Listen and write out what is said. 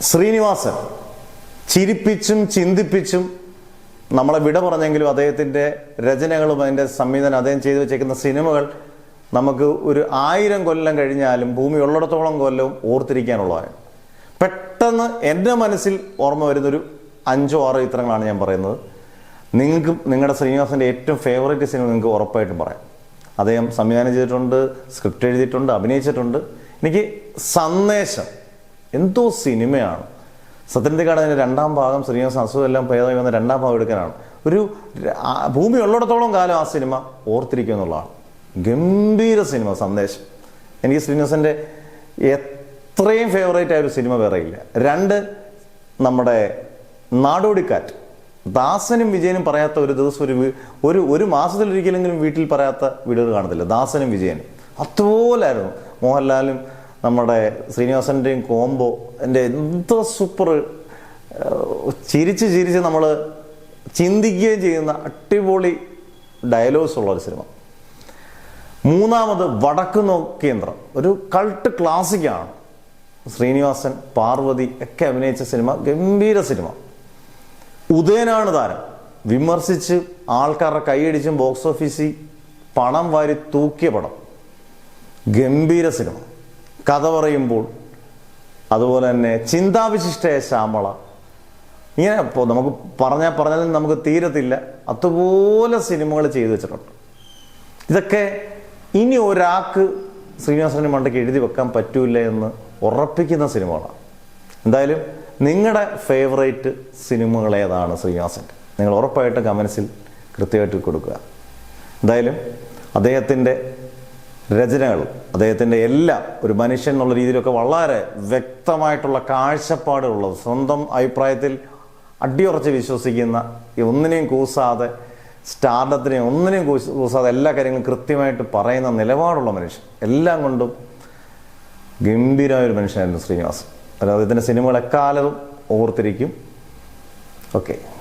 ശ്രീനിവാസൻ ചിരിപ്പിച്ചും ചിന്തിപ്പിച്ചും നമ്മളെ വിട പറഞ്ഞെങ്കിലും അദ്ദേഹത്തിന്റെ രചനകളും അതിന്റെ സംവിധാനം അദ്ദേഹം ചെയ്തു വെച്ചേക്കുന്ന സിനിമകൾ നമുക്ക് ഒരു ആയിരം കൊല്ലം കഴിഞ്ഞാലും ഭൂമി ഉള്ളിടത്തോളം കൊല്ലവും ഓർത്തിരിക്കാനുള്ളതാണ്. പെട്ടെന്ന് എന്റെ മനസ്സിൽ ഓർമ്മ വരുന്നൊരു അഞ്ചോ ആറോ ചിത്രങ്ങളാണ് ഞാൻ പറയുന്നത്. നിങ്ങൾക്കും നിങ്ങളുടെ ശ്രീനിവാസന്റെ ഏറ്റവും ഫേവറേറ്റ് സിനിമ നിങ്ങൾക്ക് ഉറപ്പായിട്ടും പറയാം. അദ്ദേഹം സംവിധാനം ചെയ്തിട്ടുണ്ട് സ്ക്രിപ്റ്റ് എഴുതിയിട്ടുണ്ട് അഭിനയിച്ചിട്ടുണ്ട്. എനിക്ക് സന്ദേശം എന്തോ സിനിമയാണ്. സത്യനന്ദിക്കാട് രണ്ടാം ഭാഗം ശ്രീനിവാസൻ അസുഖമെല്ലാം ഭേദമായി വന്ന രണ്ടാം ഭാഗം എടുക്കാനാണ്. ഒരു ഭൂമി ഉള്ളിടത്തോളം കാലം ആ സിനിമ ഓർത്തിരിക്കുക എന്നുള്ളതാണ്. ഗംഭീര സിനിമ സന്ദേശം. എനിക്ക് ശ്രീനിവാസന്റെ എത്രയും ഫേവറേറ്റ് ആയ ഒരു സിനിമ വേറെ ഇല്ല. രണ്ട് നമ്മുടെ നാടോടിക്കാറ്റ്. ദാസനും വിജയനും പറയാത്ത ഒരു ദിവസം ഒരു ഒരു ഒരു മാസത്തിലൊരിക്കലെങ്കിലും വീട്ടിൽ പറയാത്ത വീടുകൾ കാണത്തില്ല. ദാസനും വിജയനും. അതുപോലായിരുന്നു മോഹൻലാലും നമ്മുടെ ശ്രീനിവാസന്റെയും കോംബോ എന്റെ എന്തോ സൂപ്പർ ചിരിച്ച് ചിരിച്ച് നമ്മൾ ചിന്തിക്കുകയും ചെയ്യുന്ന അടിപൊളി ഡയലോഗ്സ് ഉള്ള ഒരു സിനിമ മൂന്നാമത് വടക്കു നോക്കേന്ദ്രം ഒരു കൾട്ട് ക്ലാസിക്കാണ് ശ്രീനിവാസൻ പാർവതി ഒക്കെ അഭിനയിച്ച സിനിമ ഗംഭീര സിനിമ ഉദയനാണ് താരം. വിമർശിച്ച് ആൾക്കാരുടെ കൈയടിച്ചും ബോക്സ് ഓഫീസിൽ പണം വാരി തൂക്കിയ പടം. ഗംഭീര സിനിമ കഥ പറയുമ്പോൾ അതുപോലെ തന്നെ ചിന്താവിശിഷ്ടയ ശ്യാമള. ഇങ്ങനെ നമുക്ക് പറഞ്ഞാൽ പറഞ്ഞാലും നമുക്ക് തീരത്തില്ല. അതുപോലെ സിനിമകൾ ചെയ്തു വെച്ചിട്ടുണ്ട്. ഇതൊക്കെ ഇനി ഒരാൾക്ക് ശ്രീനിവാസന് മണ്ടയ്ക്ക് എഴുതി വെക്കാൻ പറ്റൂല എന്ന് ഉറപ്പിക്കുന്ന സിനിമകളാണ്. എന്തായാലും നിങ്ങളുടെ ഫേവറേറ്റ് സിനിമകൾ ഏതാണ് ശ്രീനിവാസന്റെ നിങ്ങൾ ഉറപ്പായിട്ട് കമൻസിൽ കൃത്യമായിട്ട് കൊടുക്കുക. എന്തായാലും അദ്ദേഹത്തിന്റെ രചനകൾ അദ്ദേഹത്തിന്റെ എല്ലാം ഒരു മനുഷ്യൻ എന്നുള്ള രീതിയിലൊക്കെ വളരെ വ്യക്തമായിട്ടുള്ള കാഴ്ചപ്പാടുള്ളത് സ്വന്തം അഭിപ്രായത്തിൽ അടിയുറച്ച് വിശ്വസിക്കുന്ന ഒന്നിനെയും കൂസാതെ സ്റ്റാർഡത്തിനെയും ഒന്നിനെയും കൂസാതെ എല്ലാ കാര്യങ്ങളും കൃത്യമായിട്ട് പറയുന്ന നിലപാടുള്ള മനുഷ്യൻ. എല്ലാം കൊണ്ടും ഗംഭീരമായ ഒരു മനുഷ്യനായിരുന്നു ശ്രീനിവാസൻ. അതായത് ഇതിന്റെ സിനിമകൾ എക്കാലവും ഓർത്തിരിക്കും. ഓക്കെ.